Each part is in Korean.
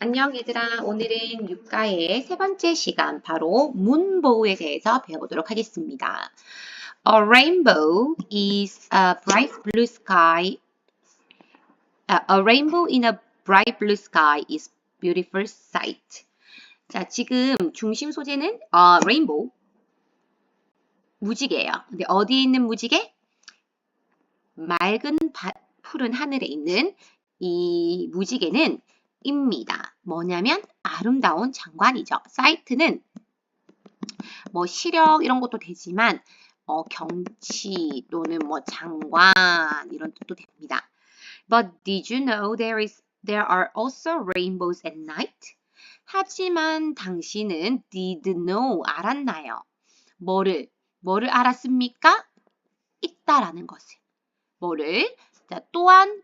안녕 얘들아. 오늘은 육가의 세 번째 시간 바로 문보우에 대해서 배워보도록 하겠습니다. A rainbow is a bright blue sky. A rainbow in a bright blue sky is beautiful sight. 자, 지금 중심 소재는 어, 레인보우 무지개예요. 근데 어디에 있는 무지개? 맑은 바, 푸른 하늘에 있는 이 무지개는 입니다. 뭐냐면 아름다운 장관이죠. 사이트는 뭐 시력 이런 것도 되지만 어, 경치 또는 뭐 장관 이런 뜻도 됩니다. But did you know there is there are also rainbows at night? 하지만 당신은 did know 알았나요? 뭐를 뭐를 알았습니까? 있다라는 것을. 뭐를? 자, 또한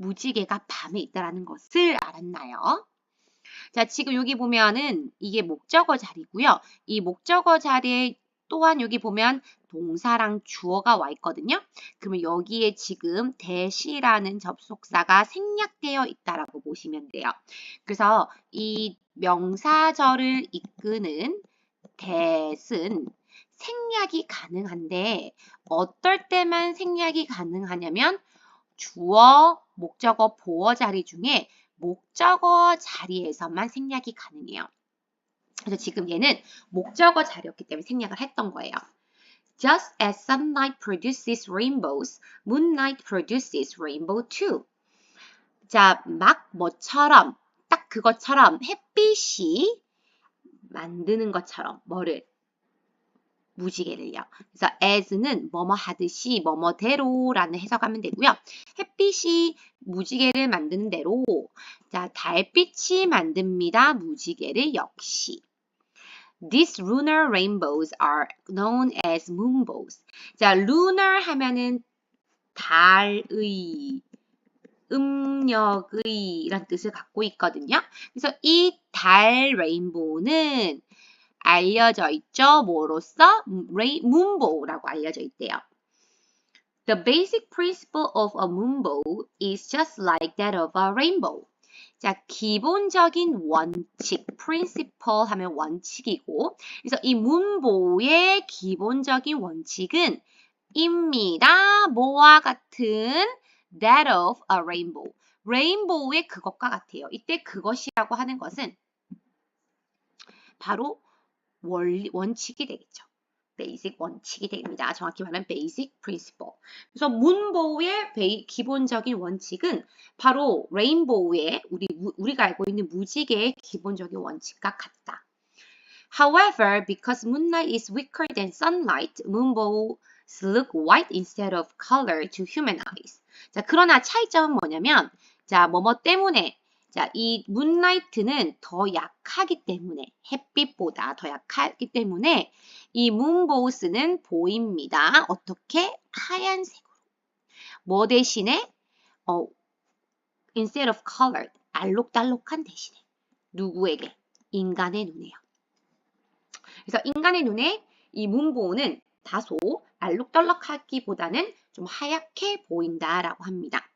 무지개가 밤에 있다라는 것을 알았나요? 자, 지금 여기 보면은 이게 목적어 자리고요. 이 목적어 자리에 또한 여기 보면 동사랑 주어가 와 있거든요. 그러면 여기에 지금 대시라는 접속사가 생략되어 있다라고 보시면 돼요. 그래서 이 명사절을 이끄는 대은 생략이 가능한데 어떨 때만 생략이 가능하냐면 주어, 목적어, 보어 자리 중에 목적어 자리에서만 생략이 가능해요. 그래서 지금 얘는 목적어 자리였기 때문에 생략을 했던 거예요. Just as sunlight produces rainbows, moonlight produces rainbow too. 자, 막 뭐처럼, 딱 그것처럼 햇빛이 만드는 것처럼 뭐를 무지개를요. 그래서 as는 뭐뭐 하듯이 뭐뭐대로라는 해석하면 되고요. 햇빛이 무지개를 만드는 대로 자 달빛이 만듭니다. 무지개를 역시. These lunar rainbows are known as moonbows. 자, lunar 하면은 달의 음력의 이런 뜻을 갖고 있거든요. 그래서 이 달 레인보우는 알려져 있죠. 뭐로서? 문보라고 알려져 있대요. The basic principle of a moonbow is just like that of a rainbow. 자, 기본적인 원칙, principle 하면 원칙이고, 그래서 이 문보의 기본적인 원칙은 입니다. 뭐와 같은 that of a rainbow. 레인보우의 그것과 같아요. 이때 그것이라고 하는 것은 바로 원리, 원칙이 되겠죠. 베이직 원칙이 됩니다. 정확히 말하면 베이직 프린시플. 그래서 문보우의 기본적인 원칙은 바로 레인보우의 우리 우리가 알고 있는 무지개의 기본적인 원칙과 같다. However, because moonlight is weaker than sunlight, moonbows look white instead of color to human eyes. 자, 그러나 차이점은 뭐냐면 자, 뭐뭐 때문에 자, 이 문라이트는 더 약하기 때문에 햇빛보다 더 약하기 때문에 이 문보우스는 보입니다. 어떻게? 하얀색으로. 뭐 대신에 어, instead of colored 알록달록한 대신에 누구에게? 인간의 눈에요. 그래서 인간의 눈에 이 문보우는 다소 알록달록하기보다는 좀 하얗게 보인다라고 합니다.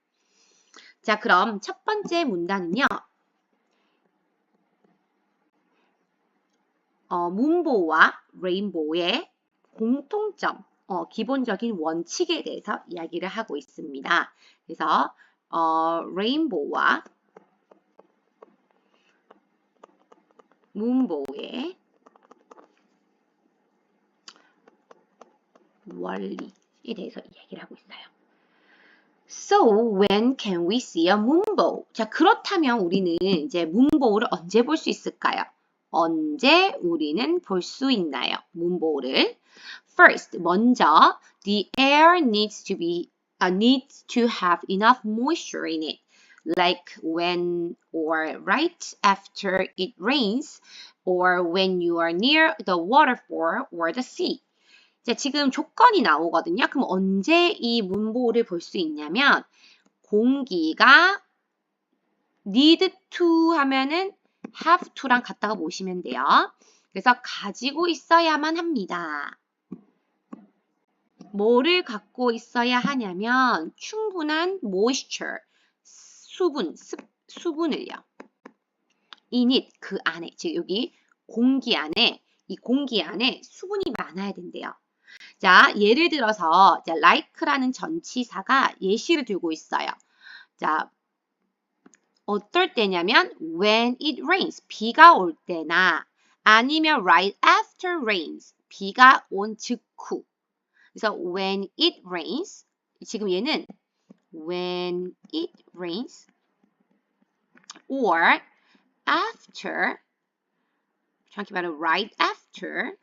자, 그럼 첫 번째 문단은요. 어, 문보와 레인보우의 공통점, 어, 기본적인 원칙에 대해서 이야기를 하고 있습니다. 그래서 어, 레인보우와 문보우의 원리에 대해서 이야기를 하고 있어요. So when can we see a moonbow? 자, 그렇다면 우리는 이제 문보우를 언제 볼 수 있을까요? 언제 우리는 볼 수 있나요? 문보우를. First, 먼저 the air needs to be uh, needs to have enough moisture in it. Like when or right after it rains or when you are near the waterfall or the sea. 자, 지금 조건이 나오거든요. 그럼 언제 이 문보를 볼 수 있냐면 공기가 need to 하면은 have to랑 같다가 보시면 돼요. 그래서 가지고 있어야만 합니다. 뭐를 갖고 있어야 하냐면 충분한 moisture, 수분, 습, 수분을요. in it 그 안에 즉 여기 공기 안에 이 공기 안에 수분이 많아야 된대요. 자, 예를 들어서 자, like라는 전치사가 예시를 들고 있어요. 자, 어떨 때냐면 when it rains 비가 올 때나 아니면 right after rains 비가 온 직후 그래서 when it rains 지금 얘는 when it rains or after 정확히 말하면 right after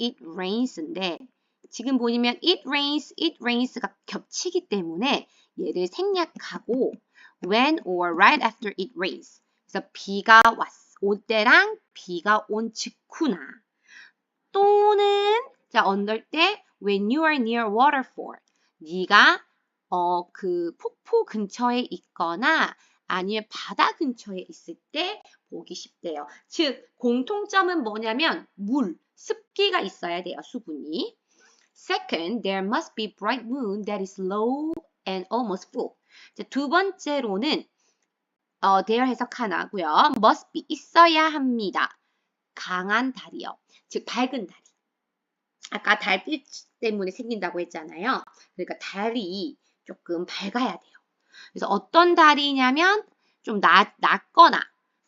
it rains인데 지금 보시면 it rains, it rains가 겹치기 때문에 얘를 생략하고 when or right after it rains 그래서 비가 왔, 올 때랑 비가 온 직후나 또는 자 언더 때 when you are near waterfall 네가 어, 그 폭포 근처에 있거나 아니면 바다 근처에 있을 때 보기 쉽대요. 즉 공통점은 뭐냐면 물, 습기가 있어야 돼요. 수분이. Second, there must be bright moon that is low and almost full. 두 번째로는 어, there 해석 하나고요. must be 있어야 합니다. 강한 달이요. 즉 밝은 달이. 아까 달빛 때문에 생긴다고 했잖아요. 그러니까 달이 조금 밝아야 돼요. 그래서 어떤 달이냐면 좀 낮, 낮거나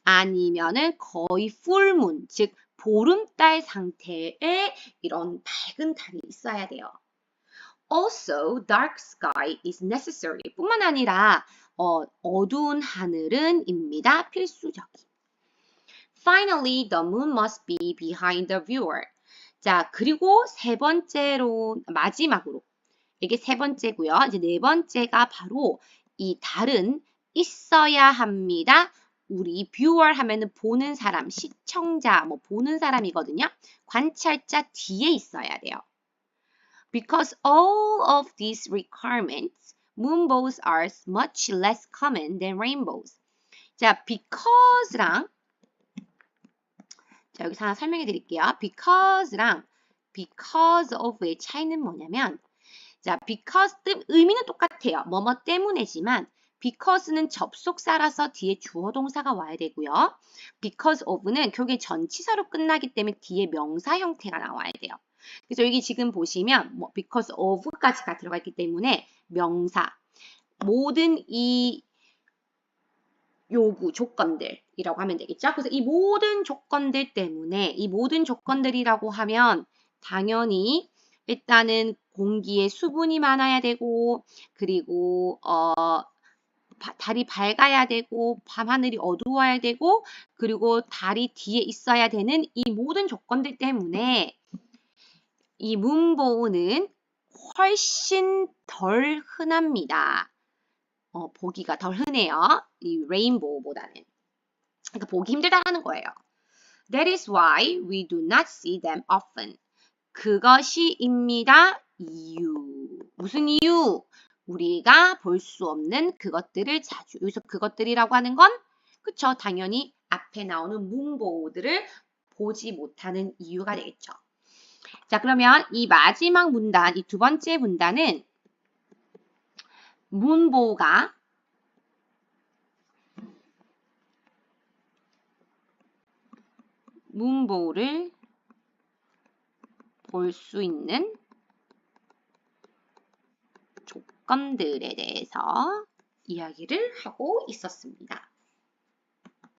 아니면은 거의 풀문, 즉 보름달 상태의 이런 밝은 달이 있어야 돼요. Also, dark sky is necessary. 뿐만 아니라 어, 어두운 하늘은입니다. 필수적인. Finally, the moon must be behind the viewer. 자, 그리고 세 번째로 마지막으로 이게 세 번째고요. 이제 네 번째가 바로 이 달은 있어야 합니다. 우리 viewer 하면은 보는 사람, 시청자, 뭐 보는 사람이거든요. 관찰자 뒤에 있어야 돼요. Because all of these requirements, moonbows are much less common than rainbows. 자, because랑 자, 여기서 하나 설명해 드릴게요. because랑 because of의 차이는 뭐냐면 자, because 의미는 똑같아요. 뭐뭐 때문에지만 because는 접속사라서 뒤에 주어 동사가 와야 되고요. because of는 결국에 전치사로 끝나기 때문에 뒤에 명사 형태가 나와야 돼요. 그래서 여기 지금 보시면 뭐 because of까지가 들어가 있기 때문에 명사 모든 이 요구 조건들이라고 하면 되겠죠. 그래서 이 모든 조건들 때문에 이 모든 조건들이라고 하면 당연히 일단은 공기에 수분이 많아야 되고 그리고 어 달이 밝아야 되고 밤하늘이 어두워야 되고 그리고 달이 뒤에 있어야 되는 이 모든 조건들 때문에 이 문보는 훨씬 덜 흔합니다. 어, 보기가 덜 흔해요. 이 레인보우보다는. 그러니까 보기 힘들다는 거예요. That is why we do not see them often. 그것이입니다. 이유. 무슨 이유? 우리가 볼 수 없는 그것들을 자주. 여기서 그것들이라고 하는 건 그쵸. 당연히 앞에 나오는 문보들을 보지 못하는 이유가 되겠죠. 자, 그러면 이 마지막 문단, 이 두 번째 문단은 문보가 문보를 볼 수 있는 조건들에 대해서 이야기를 하고 있었습니다.